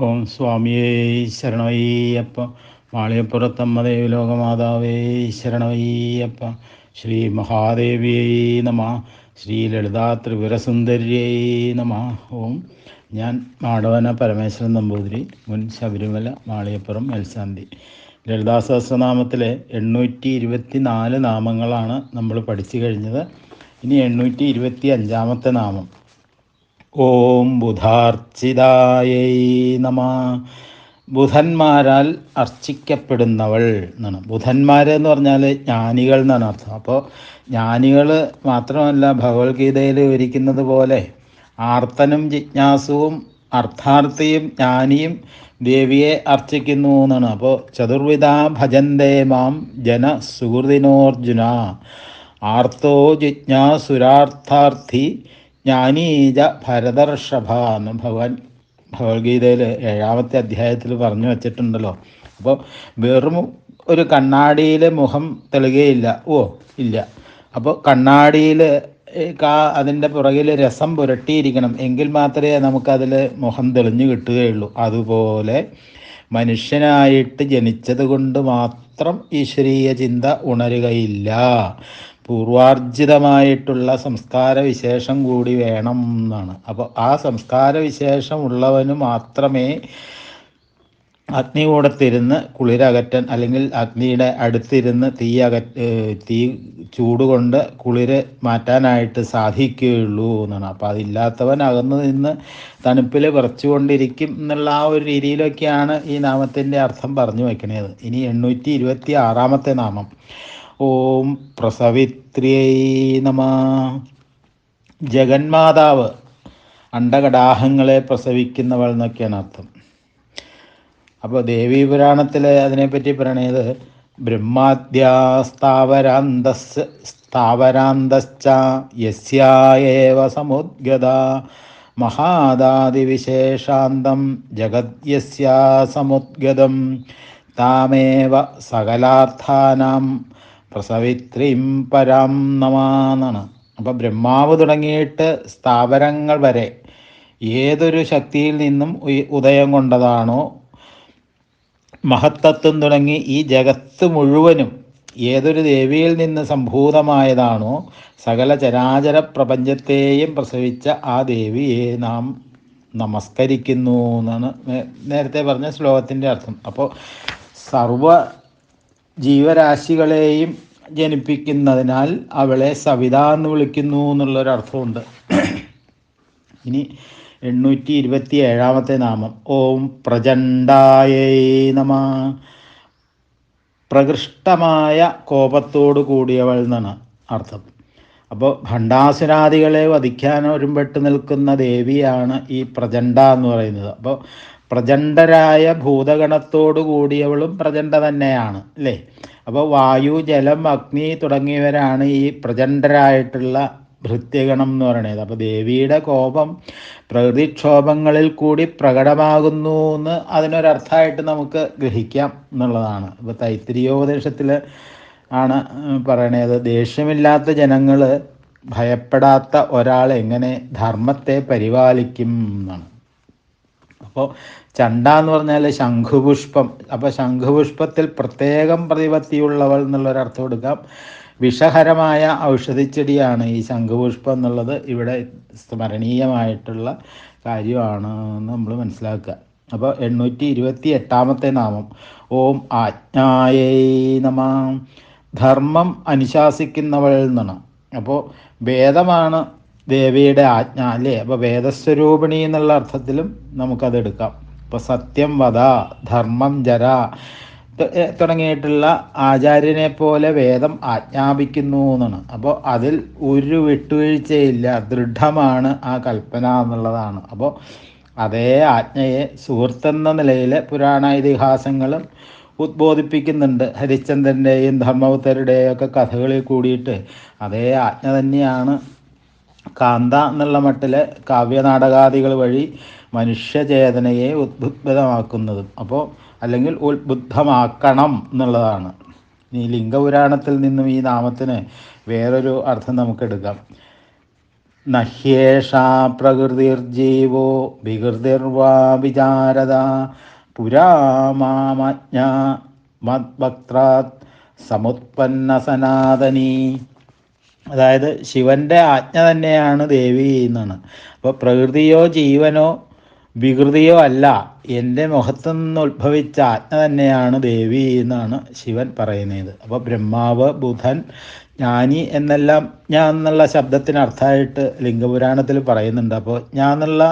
ഓം സ്വാമിയേ ശരണയ്യപ്പ. മാളിയപ്പുറത്തമ്മ ദേവലോകമാതാവേ ശരണയ്യപ്പ. ശ്രീ മഹാദേവിയേ നമ. ശ്രീ ലളിതാ ത്രിപുരസുന്ദര്യേ നമ. ഓം. ഞാൻ മാടവന പരമേശ്വരൻ നമ്പൂതിരി മുൻ ശബരിമല മാളിയപ്പുറം മേൽശാന്തി. ലളിതാ സഹസ്രനാമത്തിലെ എണ്ണൂറ്റി ഇരുപത്തി നാല് നാമങ്ങളാണ് നമ്മൾ പഠിച്ചു കഴിഞ്ഞത്. ഇനി എണ്ണൂറ്റി ഇരുപത്തി അഞ്ചാമത്തെ നാമം. ഓം ബുധാർച്ചിതായൈ നമ. ബുധന്മാരാൽ അർച്ചിക്കപ്പെടുന്നവൾ എന്നാണ്. ബുധന്മാർ എന്ന് പറഞ്ഞാൽ ജ്ഞാനികൾ എന്നാണ് അർത്ഥം. അപ്പോൾ ജ്ഞാനികൾ മാത്രമല്ല ഭഗവത്ഗീതയിൽ വിവരിക്കുന്നത് പോലെ ആർത്തനും ജിജ്ഞാസുവും അർത്ഥാർത്ഥിയും ജ്ഞാനിയും ദേവിയെ അർച്ചിക്കുന്നു എന്നാണ്. അപ്പോൾ ചതുർവിധ ഭജന്തേ മാം ജന സുഹൃതിനോർജുന. ആർത്തോ ജിജ്ഞാസുരാർത്ഥാർത്ഥി ജ്ഞാനീജ ഭരതർഷഭ എന്ന് ഭഗവാൻ ഭഗവത്ഗീതയിൽ ഏഴാമത്തെ അധ്യായത്തിൽ പറഞ്ഞു വച്ചിട്ടുണ്ടല്ലോ. അപ്പോൾ വെറും ഒരു കണ്ണാടിയിൽ മുഖം തെളിയുകയില്ല ഓ ഇല്ല. അപ്പോൾ കണ്ണാടിയിൽ കാ അതിന്റെ പുറകിൽ രസം പുരട്ടിയിരിക്കണം. എങ്കിൽ മാത്രമേ നമുക്കതിൽ മുഖം തെളിഞ്ഞു കിട്ടുകയുള്ളൂ. അതുപോലെ മനുഷ്യനായിട്ട് ജനിച്ചത് കൊണ്ട് മാത്രം ഈശ്വരീയ ചിന്ത ഉണരുകയില്ല. പൂർവാർജിതമായിട്ടുള്ള സംസ്കാര വിശേഷം കൂടി വേണം എന്നാണ്. അപ്പോൾ ആ സംസ്കാര വിശേഷം ഉള്ളവന് മാത്രമേ അഗ്നികൂടത്തിരുന്ന് കുളിരകറ്റൻ അല്ലെങ്കിൽ അഗ്നിയുടെ അടുത്തിരുന്ന് തീ അക തീ ചൂട് കൊണ്ട് കുളിര് മാറ്റാനായിട്ട് സാധിക്കുകയുള്ളൂ എന്നാണ്. അപ്പോൾ അതില്ലാത്തവൻ അകന്നു നിന്ന് തണുപ്പിൽ വിറച്ചുകൊണ്ടിരിക്കും എന്നുള്ള ആ ഒരു രീതിയിലൊക്കെയാണ് ഈ നാമത്തിന്റെ അർത്ഥം പറഞ്ഞു വയ്ക്കണത് ഇനി എണ്ണൂറ്റി ഇരുപത്തി ആറാമത്തെ നാമം. ഓം പ്രസവിത്രിയൈ നമ. ജഗന്മാതാവ് അണ്ടകടാഹങ്ങളെ പ്രസവിക്കുന്നവൾ എന്നൊക്കെയാണ് അർത്ഥം. അപ്പോൾ ദേവീ പുരാണത്തിൽ അതിനെപ്പറ്റി പറയണത് ബ്രഹ്മാദ്യാസ്ഥാവരാന്തസ് സ്ഥാവരാന്തശ്ച യസ്യായേവ സമുദ്ഗത മഹാദാദിവിശേഷാന്തം ജഗദ്യസ്യാ സമുദ്ഗതം താമേവ സകലാർത്ഥാനാം പ്രസവിത്രീം പരാം നമാന്നാണ്. അപ്പം ബ്രഹ്മാവ് തുടങ്ങിയിട്ട് സ്ഥാപനങ്ങൾ വരെ ഏതൊരു ശക്തിയിൽ നിന്നും ഉദയം കൊണ്ടതാണോ മഹത്തത്വം തുടങ്ങി ഈ ജഗത്ത് മുഴുവനും ഏതൊരു ദേവിയിൽ നിന്ന് സംഭൂതമായതാണോ സകല ചരാചര പ്രപഞ്ചത്തെയും പ്രസവിച്ച ആ ദേവിയെ നാം നമസ്കരിക്കുന്നു എന്നാണ് നേരത്തെ പറഞ്ഞ ശ്ലോകത്തിന്റെ അർത്ഥം. അപ്പോൾ സർവ ജീവരാശികളെയും ജനിപ്പിക്കുന്നതിനാൽ അവളെ സവിത എന്ന് വിളിക്കുന്നു എന്നുള്ളൊരർത്ഥമുണ്ട് ഇനി എണ്ണൂറ്റി ഇരുപത്തി ഏഴാമത്തെ നാമം. ഓം പ്രചണ്ഡായേ നമ. പ്രകൃഷ്ടമായ കോപത്തോടു കൂടിയവൾ എന്നാണ് അർത്ഥം. അപ്പോൾ ഭണ്ഡാസുരാദികളെ വധിക്കാൻ ഒരുമ്പെട്ട് നിൽക്കുന്ന ദേവിയാണ് ഈ പ്രചണ്ഡ എന്ന് പറയുന്നത്. അപ്പോൾ പ്രചണ്ഡരായ ഭൂതഗണത്തോടു കൂടിയവളും പ്രചണ്ഡ തന്നെയാണ് അല്ലേ? അപ്പോൾ വായു ജലം അഗ്നി തുടങ്ങിയവരാണ് ഈ പ്രചണ്ഡരായിട്ടുള്ള ഭൃത്യഗണം എന്ന് പറയുന്നത്. അപ്പോൾ ദേവിയുടെ കോപം പ്രകൃതിക്ഷോഭങ്ങളിൽ കൂടി പ്രകടമാകുന്നു എന്ന് അതിനൊരർത്ഥമായിട്ട് നമുക്ക് ഗ്രഹിക്കാം എന്നുള്ളതാണ്. ഇപ്പോൾ തൈത്തിരിയോപദേശത്തിൽ ആണ് പറയണത് ദേഷ്യമില്ലാത്ത ജനങ്ങൾ ഭയപ്പെടാത്ത ഒരാൾ എങ്ങനെ ധർമ്മത്തെ പരിപാലിക്കും എന്നാണ്. അപ്പോൾ ചണ്ട എന്ന് പറഞ്ഞാൽ ശംഖുപുഷ്പം. അപ്പോൾ ശംഖുപുഷ്പത്തിൽ പ്രത്യേകം പ്രതിപത്തിയുള്ളവൾ എന്നുള്ളൊരർത്ഥം എടുക്കാം വിഷഹരമായ ഔഷധിച്ചെടിയാണ് ഈ ശംഖുപുഷ്പം എന്നുള്ളത്. ഇവിടെ സ്മരണീയമായിട്ടുള്ള കാര്യമാണ് എന്ന് നമ്മൾ മനസ്സിലാക്കുക. അപ്പോൾ എണ്ണൂറ്റി ഇരുപത്തി എട്ടാമത്തെ നാമം. ഓം ആജ്ഞായേ നമ. ധർമ്മം അനുശാസിക്കുന്നവൾ എന്നാണ് അപ്പോൾ വേദമാണ് ദേവിയുടെ ആജ്ഞ അല്ലേ? അപ്പോൾ വേദസ്വരൂപിണി എന്നുള്ള അർത്ഥത്തിലും നമുക്കതെടുക്കാം. ഇപ്പോൾ സത്യം വധ ധർമ്മം ജര. തുടങ്ങിയിട്ടുള്ള ആചാര്യനെ പോലെ വേദം ആജ്ഞാപിക്കുന്നു എന്നാണ്. അപ്പോൾ അതിൽ ഒരു വിട്ടുവീഴ്ചയില്ല ദൃഢമാണ് ആ കൽപ്പന എന്നുള്ളതാണ്. അപ്പോൾ അതേ ആജ്ഞയെ സുഹൃത്തെന്ന നിലയിൽ പുരാണ ഇതിഹാസങ്ങളും ഉദ്ബോധിപ്പിക്കുന്നുണ്ട്. ഹരിശ്ചന്ദ്രന്റെയും ധർമ്മപുത്തരുടെയും ഒക്കെ കഥകളിൽ കൂടിയിട്ട് അതേ ആജ്ഞ തന്നെയാണ് കാന്ത എന്നുള്ള മട്ടിലെ കാവ്യനാടകാദികൾ വഴി മനുഷ്യചേതനയെ ഉദ്ബുദ്ധമാക്കുന്നതും. അപ്പോൾ അല്ലെങ്കിൽ ഉത്ബുദ്ധമാക്കണം എന്നുള്ളതാണ്. ഈ ലിംഗപുരാണത്തിൽ നിന്നും ഈ നാമത്തിന് വേറൊരു അർത്ഥം നമുക്കെടുക്കാം. നഹ്യേഷാ പ്രകൃതിർജീവോ വികൃതിർവാ വിചാരത പുരാമാമജ്ഞ മദ്ഭക്ത്രാത് സമുത്പന്ന സനാതനി അതായത് ശിവന്റെ ആജ്ഞ തന്നെയാണ് ദേവി എന്നാണ് അപ്പോൾ പ്രകൃതിയോ ജീവനോ വികൃതിയോ അല്ല എന്റെ മുഖത്തു നിന്ന് ഉത്ഭവിച്ച ആജ്ഞ തന്നെയാണ് ദേവി എന്നാണ് ശിവൻ പറയുന്നത്. അപ്പോൾ ബ്രഹ്മാവ് ബുധൻ ജ്ഞാനി എന്നെല്ലാം ഞാൻ എന്നുള്ള ശബ്ദത്തിന് അർത്ഥമായിട്ട് ലിംഗപുരാണത്തിൽ പറയുന്നുണ്ട്. അപ്പോൾ ഞാൻ എന്നുള്ള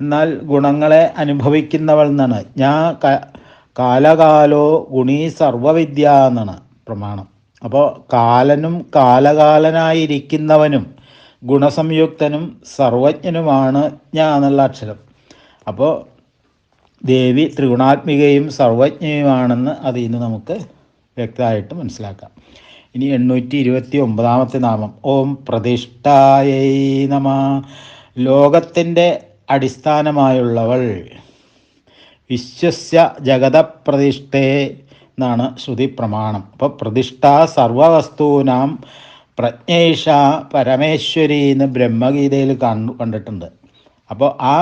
എന്നാൽ ഗുണങ്ങളെ അനുഭവിക്കുന്നവൾ എന്നാണ്. ഞാൻ കാലകാലോ ഗുണി സർവവിദ്യ എന്നാണ് പ്രമാണം. അപ്പോൾ കാലനും കാലകാലനായിരിക്കുന്നവനും ഗുണസംയുക്തനും സർവജ്ഞനുമാണ് ഞാൻ എന്നുള്ള അക്ഷരം. അപ്പോൾ ദേവി ത്രിഗുണാത്മികയും സർവജ്ഞയുമാണെന്ന് അതിൽ നിന്ന് നമുക്ക് വ്യക്തമായിട്ട് മനസ്സിലാക്കാം. ഇനി എണ്ണൂറ്റി ഇരുപത്തി ഒമ്പതാമത്തെ നാമം. ഓം പ്രതിഷ്ഠായൈ നമ. ലോകത്തിന്റെ അടിസ്ഥാനമായുള്ളവൾ വിശ്വസ്യ ജഗതപ്രതിഷ്ഠേ എന്നാണ് ശ്രുതി പ്രമാണം. അപ്പോൾ പ്രതിഷ്ഠ സർവവസ്തുവിനാം പ്രജ്ഞേഷ പരമേശ്വരി എന്ന് ബ്രഹ്മഗീതയിൽ കണ്ടു കണ്ടിട്ടുണ്ട്. അപ്പോൾ ആ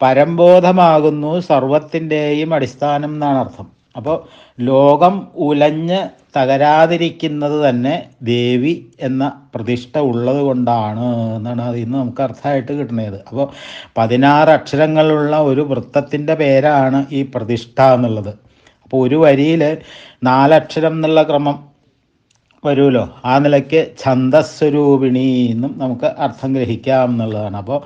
പരംബോധമാകുന്നു സർവത്തിന്റെയും അടിസ്ഥാനം എന്നാണ് അർത്ഥം. അപ്പോൾ ലോകം ഉലഞ്ഞ് തകരാതിരിക്കുന്നത് തന്നെ ദേവി എന്ന പ്രതിഷ്ഠ ഉള്ളത് കൊണ്ടാണ് എന്നാണ് അതിൽ നിന്ന് നമുക്ക് അർത്ഥമായിട്ട് കിട്ടുന്നത്. അപ്പോൾ പതിനാറ് അക്ഷരങ്ങളുള്ള ഒരു വൃത്തത്തിന്റെ പേരാണ് ഈ പ്രതിഷ്ഠ എന്നുള്ളത്. അപ്പോൾ ഒരു വരിയിൽ നാലക്ഷരം എന്നുള്ള ക്രമം വരുമല്ലോ. ആ നിലയ്ക്ക് ഛന്ദസ്വരൂപിണി എന്നും നമുക്ക് അർത്ഥം ഗ്രഹിക്കാം എന്നുള്ളതാണ്. അപ്പോൾ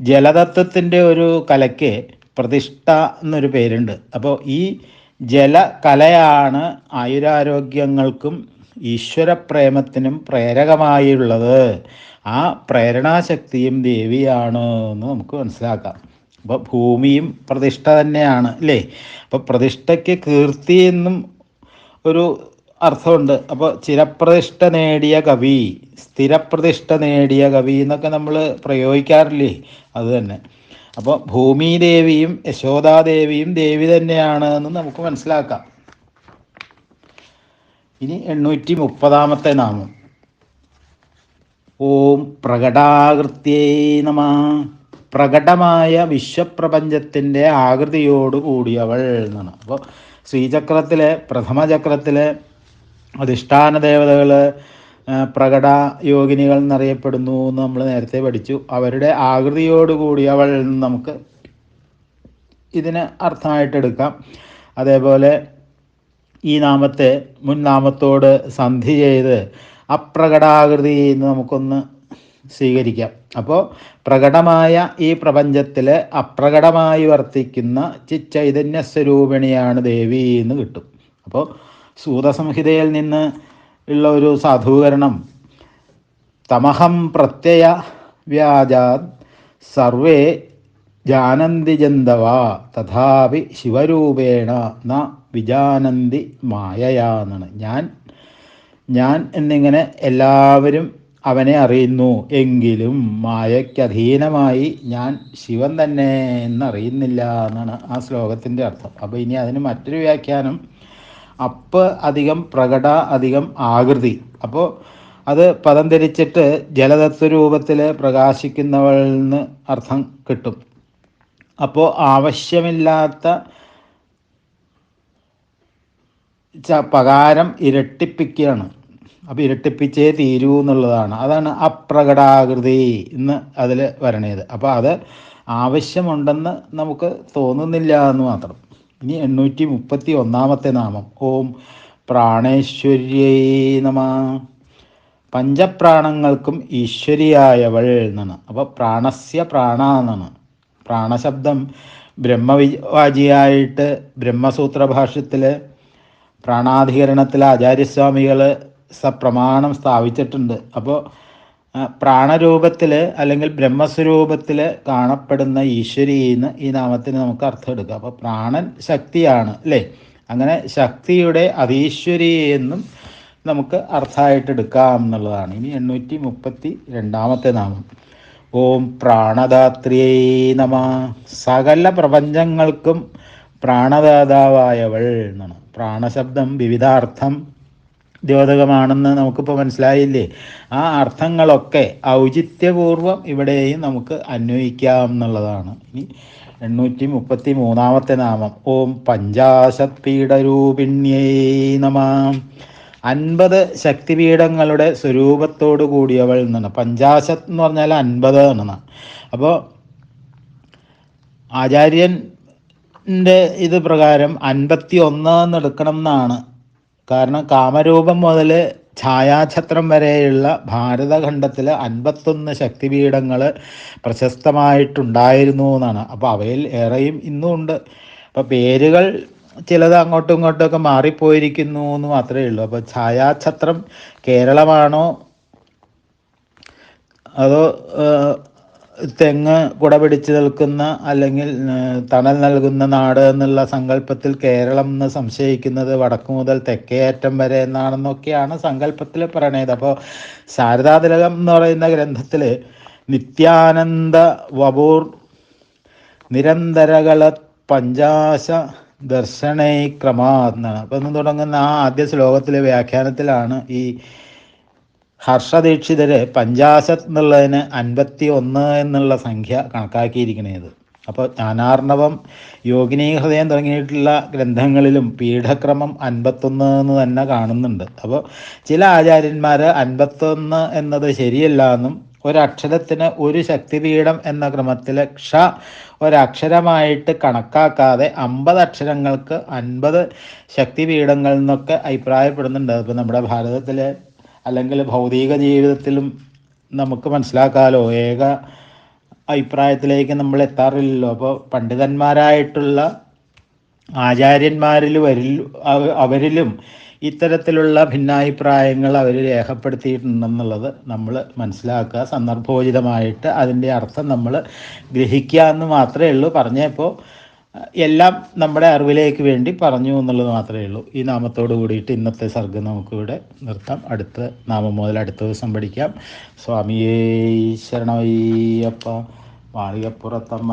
ജലതത്വത്തിന്റെ ഒരു കലയ്ക്ക് പ്രതിഷ്ഠ എന്നൊരു പേരുണ്ട്. അപ്പോൾ ഈ ജലകലയാണ് ആയുരാരോഗ്യങ്ങൾക്കും ഈശ്വരപ്രേമത്തിനും പ്രേരകമായുള്ളത്. ആ പ്രേരണാശക്തിയും ദേവിയാണ് എന്ന് നമുക്ക് മനസ്സിലാക്കാം. അപ്പോൾ ഭൂമിയും പ്രതിഷ്ഠ തന്നെയാണ് അല്ലേ? അപ്പോൾ പ്രതിഷ്ഠയ്ക്ക് കീർത്തി എന്നും ഒരു അർത്ഥമുണ്ട്. അപ്പോൾ ചിരപ്രതിഷ്ഠ നേടിയ കവി സ്ഥിരപ്രതിഷ്ഠ നേടിയ കവി എന്നൊക്കെ നമ്മൾ പ്രയോഗിക്കാറില്ലേ? അത് തന്നെ. അപ്പോൾ ഭൂമിദേവിയും യശോദാദേവിയും ദേവി തന്നെയാണ് എന്ന് നമുക്ക് മനസ്സിലാക്കാം. ഇനി എണ്ണൂറ്റി മുപ്പതാമത്തെ നാമം. ഓം പ്രകടാകൃത്യേ നമ. പ്രകടമായ വിശ്വപ്രപഞ്ചത്തിന്റെ ആകൃതിയോട് കൂടിയവൾ എന്നാണ്. അപ്പോൾ ശ്രീചക്രത്തിലെ പ്രഥമ ചക്രത്തിലെ അധിഷ്ഠാന ദേവതകൾ പ്രകട യോഗിനികൾ എന്നറിയപ്പെടുന്നു എന്ന് നമ്മൾ നേരത്തെ പഠിച്ചു. അവരുടെ ആകൃതിയോട് കൂടിയവൾ എന്ന് നമുക്ക് ഇതിന് അർത്ഥമായിട്ടെടുക്കാം അതേപോലെ ഈ നാമത്തെ മുൻ നാമത്തോട് സന്ധി ചെയ്ത് അപ്രകടാകൃതി എന്ന് നമുക്കൊന്ന് സ്വീകരിക്കാം. അപ്പോൾ പ്രകടമായ ഈ പ്രപഞ്ചത്തിൽ അപ്രകടമായി വർത്തിക്കുന്ന ചിച്ചൈതന്യ സ്വരൂപിണിയാണ് ദേവി എന്ന് കിട്ടും. അപ്പോൾ സൂതസംഹിതയിൽ നിന്ന് ഉള്ള ഒരു സാധൂകരണം തമഹം പ്രത്യയ വ്യാജാത് സർവേ ജാനന്തി ജന്തവ തഥാപി ശിവരൂപേണ ന വിജാനന്തി മായയാ എന്നാണ്. ഞാൻ ഞാൻ എന്നിങ്ങനെ എല്ലാവരും അവനെ അറിയുന്നു. എങ്കിലും മായയ്ക്കധീനമായി ഞാൻ ശിവൻ തന്നെ എന്നറിയുന്നില്ല എന്നാണ് ആ ശ്ലോകത്തിന്റെ അർത്ഥം. അപ്പോൾ ഇനി അതിന് മറ്റൊരു വ്യാഖ്യാനം. അപ്പ് അധികം പ്രകട അധികം ആകൃതി. അപ്പോൾ അത് പദം ധരിച്ചിട്ട് ജലതത്വ രൂപത്തിൽ പ്രകാശിക്കുന്നവളിൽ നിന്ന് അർത്ഥം കിട്ടും. അപ്പോൾ ആവശ്യമില്ലാത്ത പകാരം ഇരട്ടിപ്പിക്കുകയാണ്. അപ്പോൾ ഇരട്ടിപ്പിച്ചേ തീരൂ എന്നുള്ളതാണ്. അതാണ് അപ്രകടാകൃതി എന്ന് അതിൽ വരണേത്. അപ്പോൾ അത് ആവശ്യമുണ്ടെന്ന് നമുക്ക് തോന്നുന്നില്ല എന്ന് മാത്രം. ഇനി എണ്ണൂറ്റി മുപ്പത്തി ഒന്നാമത്തെ നാമം. ഓം പ്രാണേശ്വര്യൈ നമ. പഞ്ചപ്രാണങ്ങൾക്കും ഈശ്വരിയായവൾ എന്നാണ് അപ്പോൾ പ്രാണസ്യ പ്രാണ എന്നാണ് പ്രാണശബ്ദം ബ്രഹ്മവിവാചിയായിട്ട് ബ്രഹ്മസൂത്ര ഭാഷ്യത്തിൽ പ്രാണാധികരണത്തിൽ ആചാര്യസ്വാമികൾ സപ്രമാണം സ്ഥാപിച്ചിട്ടുണ്ട്. അപ്പോൾ പ്രാണരൂപത്തിൽ അല്ലെങ്കിൽ ബ്രഹ്മസ്വരൂപത്തിൽ കാണപ്പെടുന്ന ഈശ്വരിന്ന് ഈ നാമത്തിന് നമുക്ക് അർത്ഥം എടുക്കാം. അപ്പോൾ പ്രാണൻ ശക്തിയാണ് അല്ലേ? അങ്ങനെ ശക്തിയുടെ അതീശ്വരി എന്നും നമുക്ക് അർത്ഥമായിട്ട് എടുക്കാം എന്നുള്ളതാണ്. ഇനി എണ്ണൂറ്റി മുപ്പത്തി രണ്ടാമത്തെ നാമം. ഓം പ്രാണദാത്രിയേ നമ. സകല പ്രപഞ്ചങ്ങൾക്കും പ്രാണദാതാവായവൾ എന്നാണ്. പ്രാണശബ്ദം വിവിധാർത്ഥം ദ്യോതകമാണെന്ന് നമുക്കിപ്പോൾ മനസ്സിലായില്ലേ? ആ അർത്ഥങ്ങളൊക്കെ ഔചിത്യപൂർവം ഇവിടെയും നമുക്ക് അന്വയിക്കാം എന്നുള്ളതാണ്. ഇനി എണ്ണൂറ്റി മുപ്പത്തി മൂന്നാമത്തെ നാമം. ഓം പഞ്ചാശത് പീഠരൂപിണ്യേ നമാം. അൻപത് ശക്തിപീഠങ്ങളുടെ സ്വരൂപത്തോടു കൂടിയവൾ എന്നാണ്. പഞ്ചാശത് എന്ന് പറഞ്ഞാൽ അൻപത് എന്നാണ്. അപ്പോൾ ആചാര്യന്റെ ഇത് പ്രകാരം അൻപത്തി ഒന്ന് എന്ന് എടുക്കണം എന്നാണ്. കാരണം കാമരൂപം മുതൽ ഛായാഛത്രം വരെയുള്ള ഭാരതഖണ്ഡത്തിൽ അൻപത്തൊന്ന് ശക്തിപീഠങ്ങൾ പ്രശസ്തമായിട്ടുണ്ടായിരുന്നു എന്നാണ്. അപ്പോൾ അവയിൽ ഏറെയും ഇന്നും ഉണ്ട്. അപ്പോൾ പേരുകൾ ചിലത് അങ്ങോട്ടും ഇങ്ങോട്ടുമൊക്കെ മാറിപ്പോയിരിക്കുന്നു എന്ന് മാത്രമേ ഉള്ളൂ. അപ്പോൾ ഛായാഛത്രം കേരളമാണോ അതോ തെങ്ങ് കുട പിടിച്ച് നിൽക്കുന്ന അല്ലെങ്കിൽ തണൽ നൽകുന്ന നാട് എന്നുള്ള സങ്കല്പത്തിൽ കേരളം എന്ന് സംശയിക്കുന്നത് വടക്കു മുതൽ തെക്കേയറ്റം വരെ എന്നാണെന്നൊക്കെയാണ് സങ്കല്പത്തിൽ പറയണത്. അപ്പോൾ ശാരദാതിലകം എന്ന് പറയുന്ന ഗ്രന്ഥത്തിൽ നിത്യാനന്ദ വപൂർ നിരന്തരകള പഞ്ചാശ ദർശനൈ ക്രമാത് എന്നാണ്. അപ്പം തുടങ്ങുന്ന ആ ആദ്യ ശ്ലോകത്തിലെ വ്യാഖ്യാനത്തിലാണ് ഈ ഹർഷദീക്ഷിതര് പഞ്ചാശത്ത് എന്നുള്ളതിന് അൻപത്തി ഒന്ന് എന്നുള്ള സംഖ്യ കണക്കാക്കിയിരിക്കണേത്. അപ്പോൾ ജ്ഞാനാർണവം യോഗിനീ ഹൃദയം തുടങ്ങിയിട്ടുള്ള ഗ്രന്ഥങ്ങളിലും പീഠക്രമം അൻപത്തൊന്ന് എന്ന് തന്നെ കാണുന്നുണ്ട്. അപ്പോൾ ചില ആചാര്യന്മാർ അൻപത്തൊന്ന് എന്നത് ശരിയല്ല എന്നും ഒരക്ഷരത്തിന് ഒരു ശക്തിപീഠം എന്ന ക്രമത്തിൽ ക്ഷ ഒരക്ഷരമായിട്ട് കണക്കാക്കാതെ അമ്പത് അക്ഷരങ്ങൾക്ക് അൻപത് ശക്തിപീഠങ്ങൾ എന്നൊക്കെ അഭിപ്രായപ്പെടുന്നുണ്ട്. അപ്പോൾ നമ്മുടെ ഭാരതത്തിലെ അല്ലെങ്കിൽ ഭൗതിക ജീവിതത്തിലും നമുക്ക് മനസ്സിലാക്കാമല്ലോ ഏക അഭിപ്രായത്തിലേക്ക് നമ്മൾ എത്താറില്ലല്ലോ. അപ്പോൾ പണ്ഡിതന്മാരായിട്ടുള്ള ആചാര്യന്മാരിൽ വരിൽ അവ- അവരിലും ഇത്തരത്തിലുള്ള ഭിന്നാഭിപ്രായങ്ങൾ അവർ രേഖപ്പെടുത്തിയിട്ടുണ്ടെന്നുള്ളത് നമ്മൾ മനസ്സിലാക്കുക. സന്ദർഭോചിതമായിട്ട് അതിന്റെ അർത്ഥം നമ്മൾ ഗ്രഹിക്കുക എന്ന് മാത്രമേ ഉള്ളൂ. പറഞ്ഞപ്പോൾ എല്ലാം നമ്മുടെ അറിവിലേക്ക് വേണ്ടി പറഞ്ഞു എന്നുള്ളത് മാത്രമേ ഉള്ളൂ. ഈ നാമത്തോട് കൂടിയിട്ട് ഇന്നത്തെ സർഗം നമുക്കിവിടെ നിർത്താം. അടുത്ത നാമം മുതൽ അടുത്ത ദിവസം പഠിക്കാം. സ്വാമിയേ ശരണമയ്യപ്പ മാളികപ്പുറത്തമ്മ